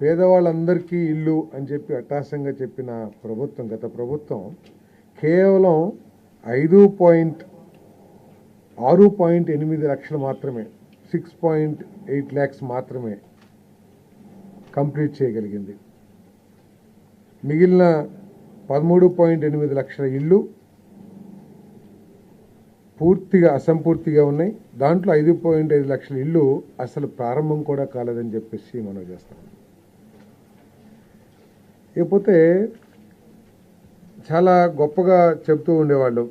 పేదవాళ్ళందరికీ ఇల్లు అని చెప్పి అట్టాసంగా చెప్పిన ప్రభుత్వం గత ప్రభుత్వం కేవలం ఐదు పాయింట్ ఆరు పాయింట్ ఎనిమిది లక్షలు మాత్రమే సిక్స్ పాయింట్ ఎయిట్ ల్యాక్స్ మాత్రమే కంప్లీట్ చేయగలిగింది. మిగిలిన పదమూడు పాయింట్ ఎనిమిది లక్షల ఇళ్ళు పూర్తిగా అసంపూర్తిగా ఉన్నాయి. దాంట్లో ఐదు పాయింట్ ఐదు లక్షల ఇళ్ళు అసలు ప్రారంభం కూడా కాలేదని చెప్పేసి మనం చేస్తాం. ఇకపోతే చాలా గొప్పగా చెప్తూ ఉండేవాళ్ళు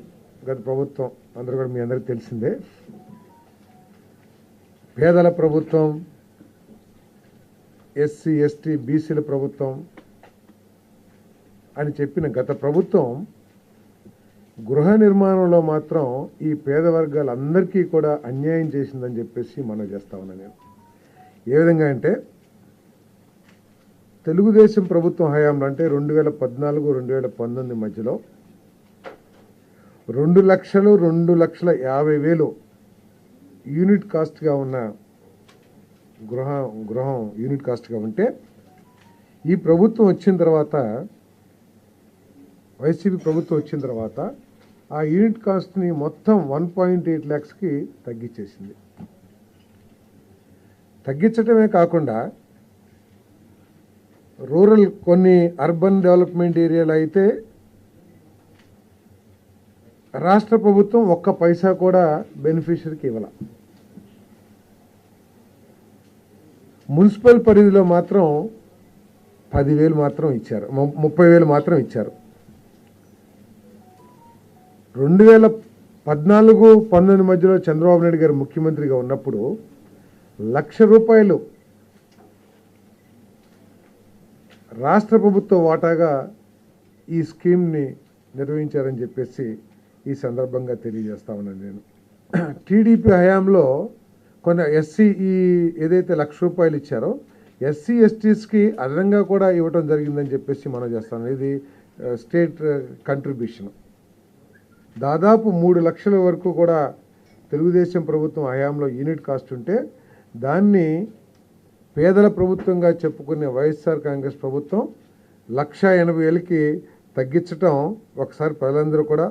గత ప్రభుత్వం. అందరూ కూడా మీ అందరికీ తెలిసిందే. పేదల ప్రభుత్వం ఎస్సీ ఎస్టీ బీసీల ప్రభుత్వం అని చెప్పిన గత ప్రభుత్వం గృహ నిర్మాణంలో మాత్రం ఈ పేద వర్గాలందరికీ కూడా అన్యాయం చేసిందని చెప్పేసి మనం చేస్తా ఉన్నాను నేను. ఏ విధంగా అంటే తెలుగుదేశం ప్రభుత్వం హయాంలో అంటే రెండు వేల పద్నాలుగు రెండు వేల పంతొమ్మిది మధ్యలో రెండు లక్షలు రెండు లక్షల యాభై వేలు యూనిట్ కాస్ట్గా ఉన్న గృహ గృహం యూనిట్ కాస్ట్గా ఉంటే ఈ ప్రభుత్వం వచ్చిన తర్వాత వైసీపీ ప్రభుత్వం వచ్చిన తర్వాత ఆ యూనిట్ కాస్ట్ని మొత్తం వన్ పాయింట్ ఎయిట్ ల్యాక్స్కి తగ్గించేసింది. తగ్గించడమే కాకుండా రూరల్ కొన్ని అర్బన్ డెవలప్మెంట్ ఏరియాలు అయితే రాష్ట్ర ప్రభుత్వం ఒక్క పైసా కూడా బెనిఫిషరీకి ఇవ్వాల. మున్సిపల్ పరిధిలో మాత్రం పదివేలు మాత్రం ఇచ్చారు. ముప్పై వేలు మాత్రం ఇచ్చారు. రెండు వేల పద్నాలుగు పంతొమ్మిది మధ్యలో చంద్రబాబు నాయుడు గారు ముఖ్యమంత్రిగా ఉన్నప్పుడు లక్ష రూపాయలు రాష్ట్ర ప్రభుత్వ వాటాగా ఈ స్కీమ్ని నిర్వహించారని చెప్పేసి ఈ సందర్భంగా తెలియజేస్తా ఉన్నాను నేను. టీడీపీ హయాంలో కొన్ని ఎస్సీ ఈ ఏదైతే లక్ష రూపాయలు ఇచ్చారో ఎస్సీ ఎస్టీస్కి అదనంగా కూడా ఇవ్వటం జరిగిందని చెప్పేసి మనం చేస్తాం ఇది స్టేట్ కంట్రిబ్యూషన్ దాదాపు మూడు లక్షల వరకు కూడా తెలుగుదేశం ప్రభుత్వం హయాంలో యూనిట్ కాస్ట్ ఉంటే దాన్ని పేదల ప్రభుత్వంగా చెప్పుకునే వైఎస్ఆర్ కాంగ్రెస్ ప్రభుత్వం లక్ష ఎనభై వేలకి తగ్గించటం ఒకసారి ప్రజలందరూ కూడా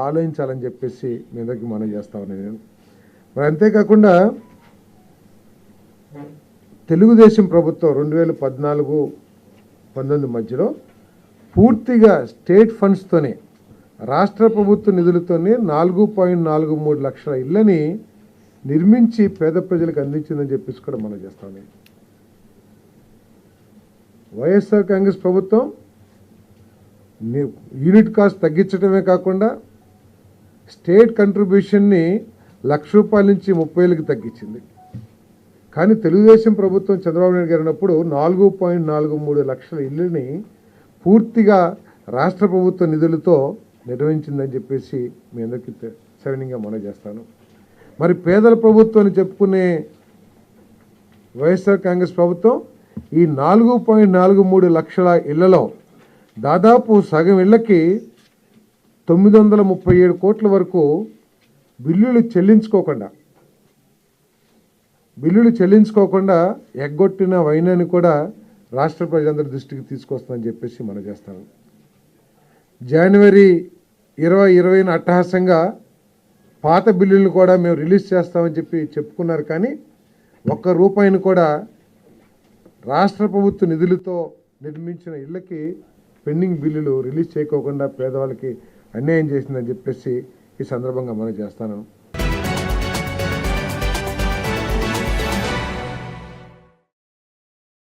ఆలోచించాలని చెప్పేసి మీ అందరికీ మనం చేస్తామని నేను. మరి అంతేకాకుండా తెలుగుదేశం ప్రభుత్వం రెండు వేల పద్నాలుగు పంతొమ్మిది మధ్యలో పూర్తిగా స్టేట్ ఫండ్స్తోనే రాష్ట్ర ప్రభుత్వ నిధులతోనే నాలుగు పాయింట్ నాలుగు మూడు లక్షల ఇళ్ళని నిర్మించి పేద ప్రజలకు అందించిందని చెప్పేసి కూడా మనం చేస్తాం వైఎస్ఆర్ కాంగ్రెస్ ప్రభుత్వం యూనిట్ కాస్ట్ తగ్గించడమే కాకుండా స్టేట్ కంట్రిబ్యూషన్ని లక్ష రూపాయల నుంచి ముప్పై వేలకు తగ్గించింది. కానీ తెలుగుదేశం ప్రభుత్వం చంద్రబాబు నాయుడు గారు ఉన్నప్పుడు నాలుగు పాయింట్ నాలుగు మూడు లక్షల ఇల్లుని పూర్తిగా రాష్ట్ర ప్రభుత్వ నిధులతో నిర్వహించిందని చెప్పేసి మీ అందరికీ సవినీయంగా మనం చేస్తాను. మరి పేదల ప్రభుత్వం అని చెప్పుకునే వైఎస్ఆర్ కాంగ్రెస్ ప్రభుత్వం ఈ నాలుగు పాయింట్ నాలుగు మూడు లక్షల ఇళ్ళలో దాదాపు సగం ఇళ్ళకి తొమ్మిది వందల ముప్పై ఏడు కోట్ల వరకు బిల్లులు చెల్లించుకోకుండా బిల్లులు చెల్లించుకోకుండా ఎగ్గొట్టిన వైనాన్ని కూడా రాష్ట్ర ప్రజలందరి దృష్టికి తీసుకొస్తుందని చెప్పేసి మనం చేస్తాను జనవరి ఇరవై ఇరవైన అట్టహాసంగా పాత బిల్లులను కూడా మేము రిలీజ్ చేస్తామని చెప్పి చెప్పుకున్నారు కానీ ఒక్క రూపాయిని కూడా రాష్ట్ర ప్రభుత్వ నిధులతో నిర్మించిన ఇళ్ళకి పెండింగ్ బిల్లులు రిలీజ్ చేయకోకుండా పేదవాళ్ళకి అన్యాయం చేసిందని చెప్పేసి ఈ సందర్భంగా మనం చేస్తాను.